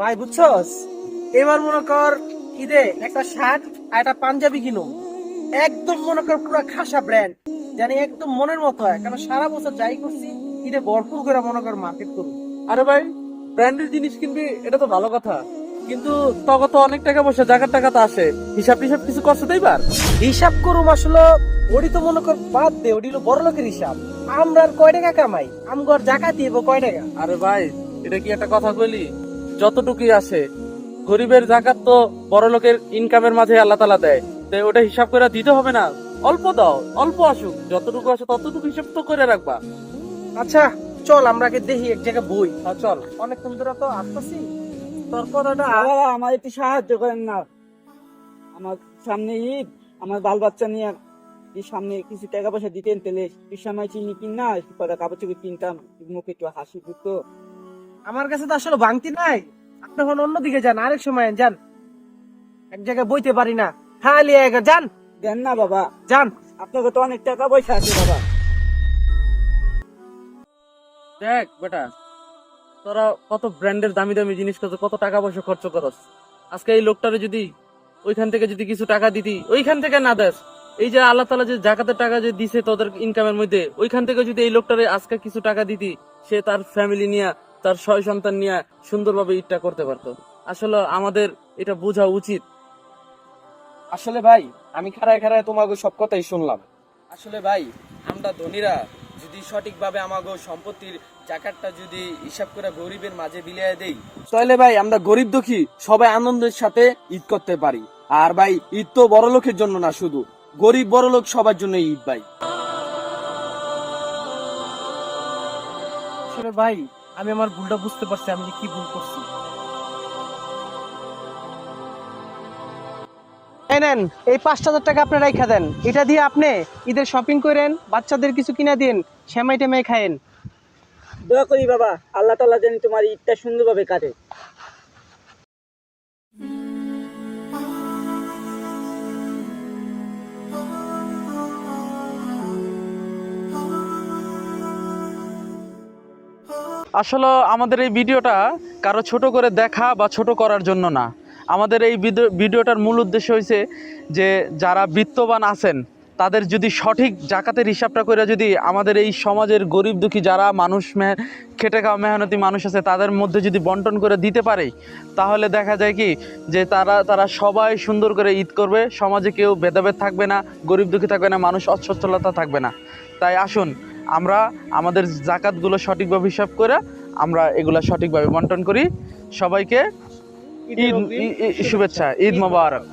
ভাই বুঝছস? এবার মনে কর ঈদে একটা শার্ট আর একটা পাঞ্জাবি কিনো। একদম মনে কর পুরো খাসা ব্র্যান্ড জানি একদম মনের মতো হয়। কারণ সারা বছর যাই করছি ঈদে ভরপুর করে মনে কর মার্কেট করব আরে ভাই ব্র্যান্ডের জিনিস কিনবি এটা তো ভালো কথা। কিন্তু তখন তো অনেক টাকা পয়সা জায়গার টাকা তো আসে। হিসাব টিসাব কিছু করছে তাই বার হিসাব করুম আসলে ওডি তো মনে কর বাদ দে ওডি হলো বড় লোকের হিসাব। আমরা আর কয় টাকা কামাই? আমগর জাকাত দিব কয় টাকা? আরে ভাই এটা কি একটা কথা কইলি? যতটুকুই আসে গরিবের জাকাত তো বড় লোকের ইনকামের মাঝে আল্লাহ তালা দেয়। তাই ওটা হিসাব করে দিতে হবে না। অল্প দাও অল্প আসুক। যতটুকু আসে ততটুকু হিসাব তো করে রাখবা। আচ্ছা চল আমরা আগে দেখি এক জায়গায় বই। হ্যাঁ চল। অনেকক্ষণ ধরে তো আসতেছি। তোর কথাটা আমার একটু সাহায্য করেন না। আমার সামনে ঈদ আমার বাল বাচ্চা নিয়ে সামনে কিছু টাকা পয়সা দিতেন তেলে। সময় চিনি কিন না একটু কাপড় চোপড় কিনতাম। মুখে একটু হাসি ফুটতো। আমার কাছে তো আসলে ভাঙতি নাই। আপনি এখন অন্যদিকে যান আরেক সময় যান। এক জায়গায় বইতে পারি না। খালি এক যান। দেন না বাবা। যান। আপনাকে তো অনেক টাকা পয়সা আছে বাবা। দেখ বেটা তোরা কত ব্র্যান্ডের দামি দামি জিনিস করছ কত টাকা পয়সা খরচ করস। আজকে এই লোকটারে যদি ওইখান থেকে যদি কিছু টাকা দিতি ওইখান থেকে না দেস। এই যে আল্লাহ তালা যে জাকাতের টাকা যে দিছে তোদের ইনকামের মধ্যে ওইখান থেকে যদি এই লোকটারে আজকে কিছু টাকা দিতি সে তার ফ্যামিলি নিয়ে তার ছয় সন্তান নিয়ে সুন্দরভাবে ঈদটা করতে পারতো। আসলে আমাদের এটা বোঝা উচিত। আসলে ভাই আমি খাড়ায় খাড়ায় তোমাকে সব কথাই শুনলাম। আসলে ভাই আমরা ধনীরা যদি সঠিকভাবে আমাকে সম্পত্তির জাকাতটা যদি হিসাব করে গরিবের মাঝে বিলিয়ে দেই তাহলে ভাই আমরা গরিব দুঃখী সবাই আনন্দের সাথে ঈদ করতে পারি। আর ভাই ঈদ তো বড় লোকের জন্য না শুধু গরিব বড় লোক সবার জন্য ঈদ ভাই। আসলে ভাই আমি আমার ভুলটা বুঝতে পারছি আমি যে কি ভুল করছি। এই নেন এই পাঁচ হাজার টাকা আপনি রাইখা দেন। এটা দিয়ে আপনি ঈদের শপিং করেন বাচ্চাদের কিছু কিনে দিন সেমাই টেমাই খায়েন। দোয়া করি বাবা আল্লাহ তাল্লাহ যেন তোমার ঈদটা সুন্দরভাবে কাটে। আসলে আমাদের এই ভিডিওটা কারও ছোট করে দেখা বা ছোট করার জন্য না। আমাদের এই ভিডিও- ভিডিওটার মূল উদ্দেশ্য হয়েছে যে যারা বিত্তবান আছেন, তাদের যদি সঠিক জাকাতের হিসাবটা করে যদি আমাদের এই সমাজের গরিব দুঃখী যারা মানুষ খেটে খাওয়া মেহনতি মানুষ আছে, তাদের মধ্যে যদি বন্টন করে দিতে পারে, তাহলে দেখা যায় কি যে তারা তারা সবাই সুন্দর করে ঈদ করবে, সমাজে কেউ ভেদাভেদ থাকবে না, গরিব দুঃখী থাকবে না, মানুষ অসচ্ছলতা থাকবে না। তাই আসুন আমরা আমাদের জাকাতগুলো সঠিকভাবে হিসাব করে আমরা এগুলো সঠিকভাবে বন্টন করি। সবাইকে ঈদ শুভেচ্ছা ঈদ মোবারক।